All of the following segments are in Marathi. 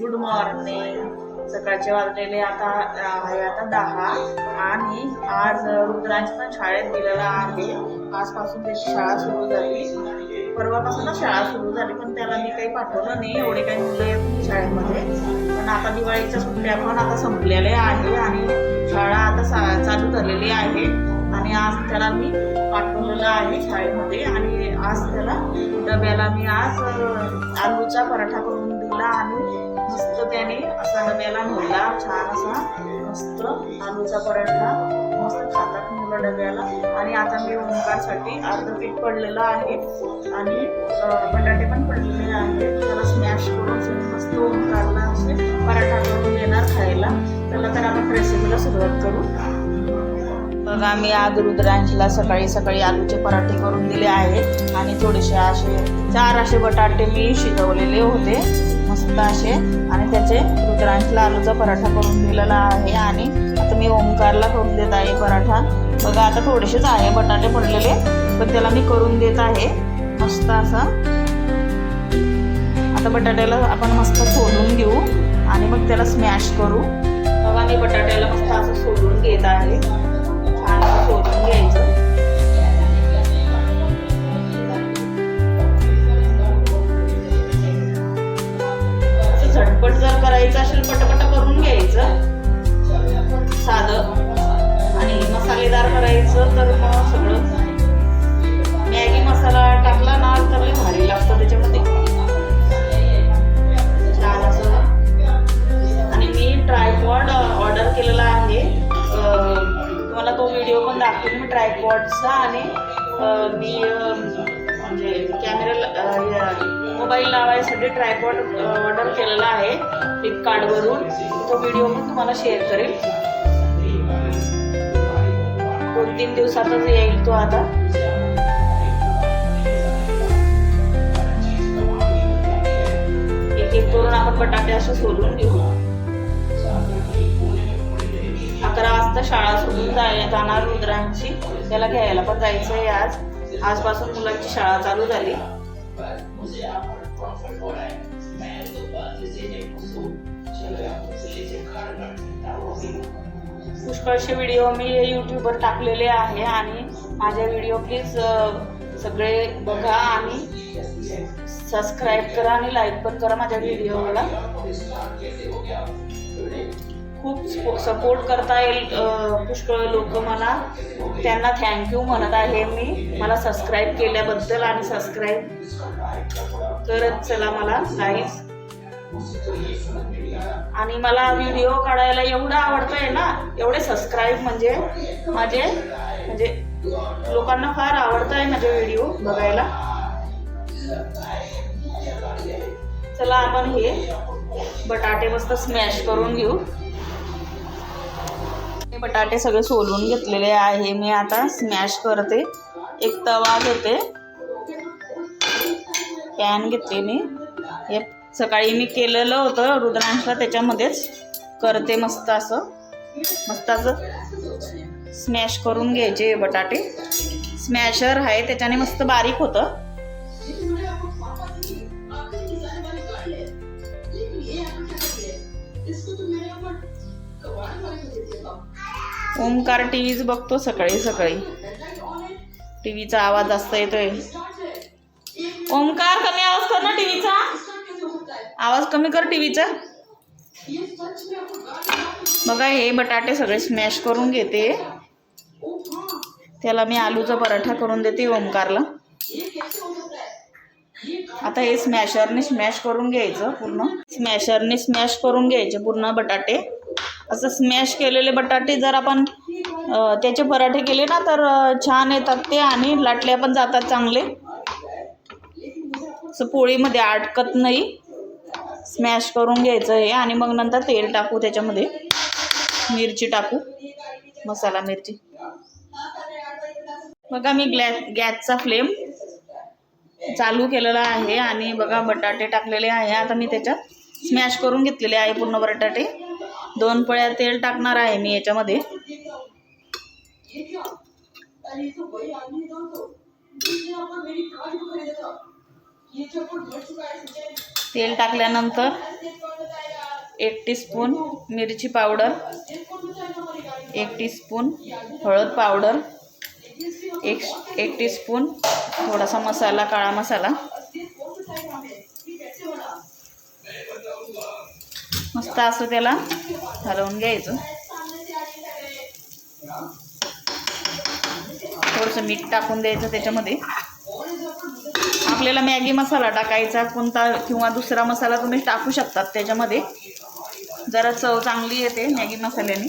Good morning. सकाळचे वाजलेले आता आहे आता दहा आणि आज रुद्रांश पण शाळेत गेलेला आहे. आजपासून त्याची शाळा सुरू झाली. परवापासूनच शाळा सुरू झाली पण त्याला मी काही पाठवलं नाही एवढे काही मुलं येत नाही शाळेमध्ये. पण आता दिवाळीच्या सुट्ट्या पण आता संपलेल्या आहे आणि शाळा आता सा- चालू झालेली आहे. आणि आज त्याला मी पाठवलेलं आहे शाळेमध्ये आणि आज त्याला डब्याला मी आज आलूचा पराठा करून दिला आणि मस्त त्याने असा डब्याला नेला छान असा मस्त आलूचा पराठा मस्त खातात मुलं डब्याला. आणि आता मी ओंकारसाठी अर्ध पीठ पडलेलं आहे आणि बटाटे पण पडलेले आहेत. त्याला स्मॅश करून मस्त ओंकारला असे पराठा करून येणार खायला. त्याला तर आपण रेसिपीला सुरुवात करू. बघा मी आज रुद्रांशला सकाळी सकाळी आलूचे पराठे करून दिले आहेत. आणि थोडेसे असे चार असे बटाटे मी शिजवलेले होते. मस्त असे. आणि त्याचे रुद्रांशला आलूचा पराठा करून दिलेला आहे. आणि आता मी ओंकारला करून देत आहे पराठा. बघा आता थोडेसेच आहे. बटाटे पडलेले पण त्याला मी करून देत आहे. मस्त असा. आता बटाट्याला आपण मस्त सोलून घेऊ. आणि मग त्याला स्मॅश करू. बघा मी बटाट्याला मस्त असं सोलून घेत आहे. छान सोलून घ्यायचं. करायचं तर मग सगळं मॅगी मसाला टाकला ना तर लय भारी लागतं त्याच्यामध्ये. छान असं आणि मी ट्रायपॉड ऑर्डर केलेला आहे. तुम्हाला तो व्हिडिओ पण दाखवेल मी ट्रायपॉडचा आणि मी म्हणजे कॅमेरा मोबाईल लावायसाठी ट्रायपॉड ऑर्डर केलेला आहे फ्लिपकार्टवरून तो व्हिडिओ पण तुम्हाला शेअर करेल. तीन दिवसातच येईल तो आता. एक एक करून आपण बटाटे असे सोलून घेऊ. अकरा वाजता शाळा सोडून जाणार रुद्रांची त्याला घ्यायला पण जायचं आहे आज. आजपासून मुलांची शाळा चालू झाली. पुष्कळचे व्हिडिओ मी यूट्यूबवर टाकलेले आहे आणि माझ्या व्हिडिओ प्लीज सगळे बघा आणि सबस्क्राईब करा आणि लाईक पण करा माझ्या व्हिडिओला खूप सपोर्ट करता येईल पुष्कळ लोक मला. त्यांना थँक्यू म्हणत आहे मी. मला सबस्क्राईब केल्याबद्दल आणि सबस्क्राईब करत चला मला काहीच आणि मला व्हिडिओ काढायला एवढं आवडतंय ना एवढे सबस्क्राईब म्हणजे माझे म्हणजे लोकांना फार आवडत आहे माझे व्हिडिओ बघायला. चला आपण हे बटाटे मस्त स्मॅश करून घेऊ. हे बटाटे सगळे सोलून घेतलेले आहे मी आता स्मॅश करते. एक तवा घेते. पॅन घेते मी. हे सकाळी मी केलेलं होतं रुद्रांशला त्याच्यामध्येच. करते मस्त असं. मस्त असं स्मॅश करून घ्यायचे बटाटे. स्मॅशर आहे त्याच्याने मस्त बारीक होतं. ओमकार टी व्हीच बघतो सकाळी सकाळी. टी व्हीचा आवाज जास्त येतोय. ओमकार कमी आवाज कर ना टी व्हीचा आवाज कमी कर टी व्हीचा बघा हे बटाटे सगळे स्मॅश करून घेते. त्याला मी आलूचा पराठा करून देते ओमकारला. आता हे स्मॅशरने स्मॅश करून घ्यायचं पूर्ण. स्मॅशरने स्मॅश करून घ्यायचे पूर्ण बटाटे. असं स्मॅश केलेले बटाटे जर आपण त्याचे पराठे केले ना तर छान येतात ते आणि लाटल्या पण जातात चांगले. असं पोळीमध्ये अडकत नाही. स्मॅश करून घ्यायचं हे आणि मग नंतर तेल टाकू त्याच्यामध्ये. मिरची टाकू. मसाला मिरची. बघा मी ग्लॅ गॅसचा फ्लेम चालू केलेला आहे आणि बघा बटाटे टाकलेले आहे. आता मी त्याच्यात स्मॅश करून घेतलेले आहे पूर्ण बटाटे. दोन पळ्या तेल टाकणार आहे मी याच्यामध्ये. तेल टाकल्यानंतर एक टीस्पून मिरची पावडर एक टीस्पून हळद पावडर एक एक टीस्पून थोडासा मसाला काळा मसाला. मस्त असं त्याला हलवून घ्यायचं. थोडंसं मीठ टाकून द्यायचं त्याच्यामध्ये. आपल्याला मॅगी मसाला टाकायचा कोणता किंवा दुसरा मसाला तुम्ही टाकू शकतात त्याच्यामध्ये. जरा चव चांगली येते मॅगी मसाल्याने.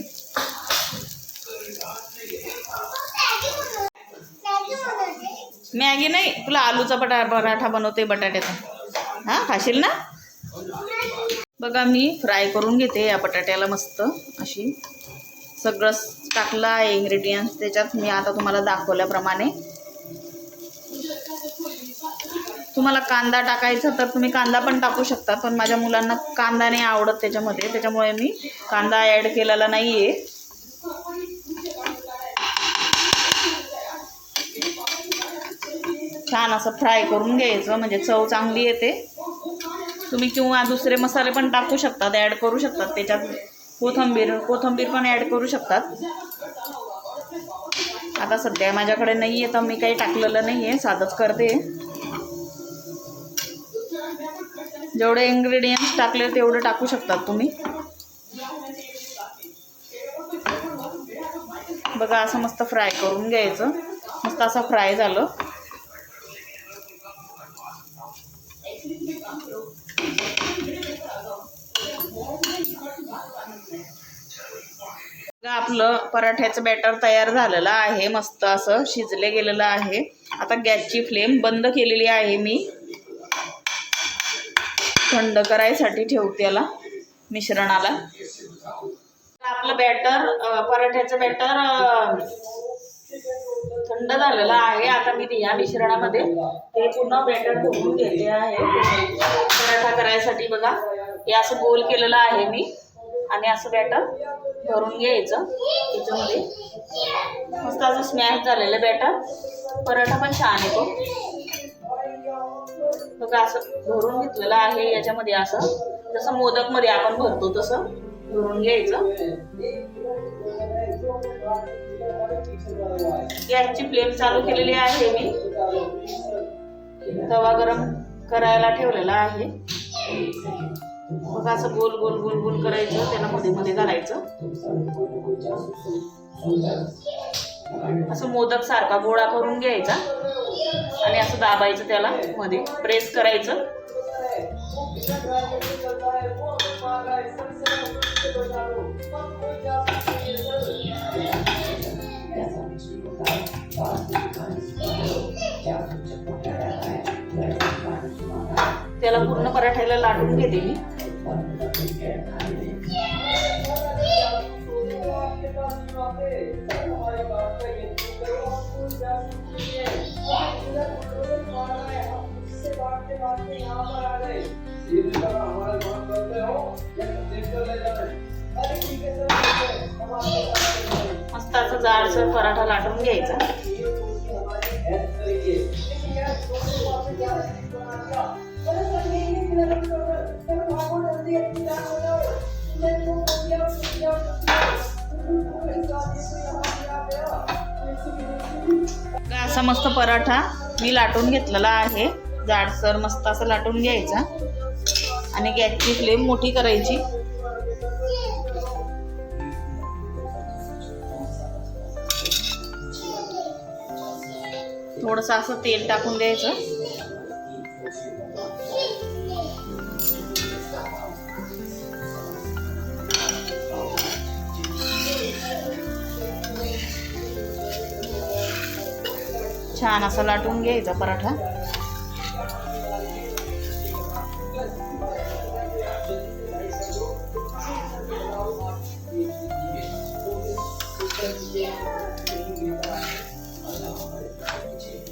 मॅगी नाही तुला आलूचा बटा पराठा बनवते बटाट्याचा. हां खाशील ना? बघा मी फ्राय करून घेते या बटाट्याला मस्त अशी. सगळं टाकलं आहे इन्ग्रेडियंट्स त्याच्यात. मी आता तुम्हाला दाखवल्याप्रमाणे. तुम्हाला कांदा टाकायचा तर तुम्ही कांदा पण टाकू शकता पण माझ्या मुलांना कांदा नाही आवडत त्याच्यामध्ये त्याच्यामुळे मी कांदा ॲड केलेला नाही आहे छान असं फ्राय करून घ्यायचं म्हणजे चव चांगली येते. तुम्ही किंवा दुसरे मसाले पण टाकू शकतात ॲड करू शकतात त्याच्यात कोथंबीर कोथंबीर पण ॲड करू शकतात. आता सध्या माझ्याकडे नाही आहे तर मी काही टाकलेलं नाही आहे साधंच करते. जेवढे इन्ग्रेडियंट्स टाकले तेवढे टाकू शकतात तुम्ही. बघा असं मस्त फ्राय करून घ्यायचं. मस्त असं फ्राय झालं. बघा, आपलं पराठ्याचं बॅटर तयार झालेलं आहे. मस्त असं शिजले गेलेलं आहे. आता गॅसची फ्लेम बंद केलेली आहे मी. थंड करायसाठी ठेवते याला मिश्रणाला. आपलं बॅटर पराठ्याचं बॅटर थंड झालेलं आहे. आता मी या मिश्रणामध्ये ते पूर्ण बॅटर ढोकून घेते आहे. पराठा करायसाठी बघा. हे असं गोल केलेलं आहे मी. आणि असं बॅटर भरून घ्यायचं त्याच्यामध्ये. मस्त असं स्मॅश झालेलं बॅटर पराठा पण छान येतो. बघा असं भरून घेतलेलं आहे याच्यामध्ये असं. जसं मोदकमध्ये आपण भरतो तसं भरून घ्यायचं. गॅसची फ्लेम चालू केलेली आहे मी. तवा गरम करायला ठेवलेला आहे. बघा असं गोल गोल गोल गोल करायचं. त्याला मध्ये मध्ये घालायचं. असं मोदक सारखा गोळा करून घ्यायचा. आणि असं दाबायचं त्याला. मध्ये. प्रेस करायचं. त्याला पूर्ण पराठ्याला लाटून घेते मी. मस्त असं जाडसर पराठा लाटून घ्यायचा. असा मस्त पराठा मी लाटून घेतलेला आहे. जाडसर मस्त असं लाटून घ्यायचा. आणि गॅसची फ्लेम मोठी करायची. थोडंसं असं तेल टाकून द्यायचं. छान असं लाटून घ्यायचा पराठा.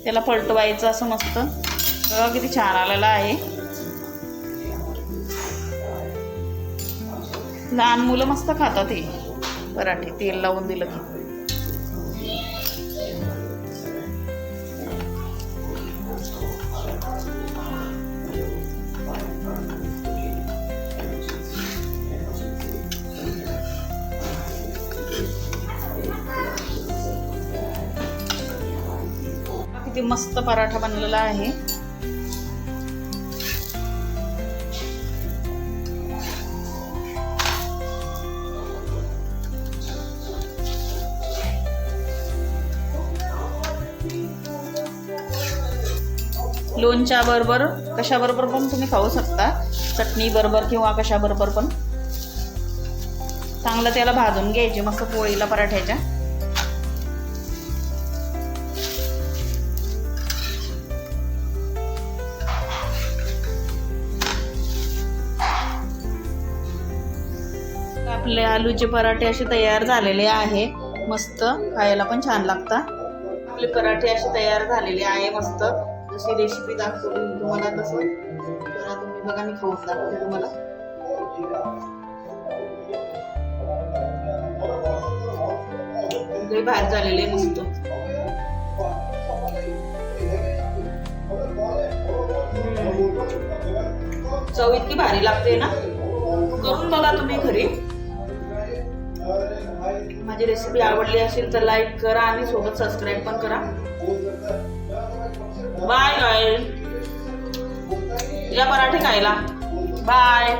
त्याला पलटवायचं असं मस्त. बघा किती छान आलेला आहे. लहान मुलं मस्त खातात हे. पराठे तेल लावून दिलं की. किती मस्त पराठा बनलेला आहे. लोणच्या बरोबर कशाबरोबर पण तुम्ही खाऊ शकता. चटणी बरोबर किंवा कशाबरोबर पण. चांगलं त्याला भाजून घ्यायचे मस्त पोळीला पराठ्याच्या. आपले आलूचे पराठे असे तयार झालेले आहे. मस्त. खायला पण छान लागतात. आपले पराठे असे तयार झालेले आहे मस्त. जशी रेसिपी दाखवली तुम्हाला तसं. तर तुम्ही बघा मी खाऊन दाखवते तुम्हाला. लई बाहेर झालेले मस्त. चव इतकी भारी लागते ना? करून बघा तुम्ही घरी. माझी रेसिपी आवडली असेल तर लाईक करा आणि सोबत सबस्क्राईब पण करा. बाय बाय या पराठे खायला. बाय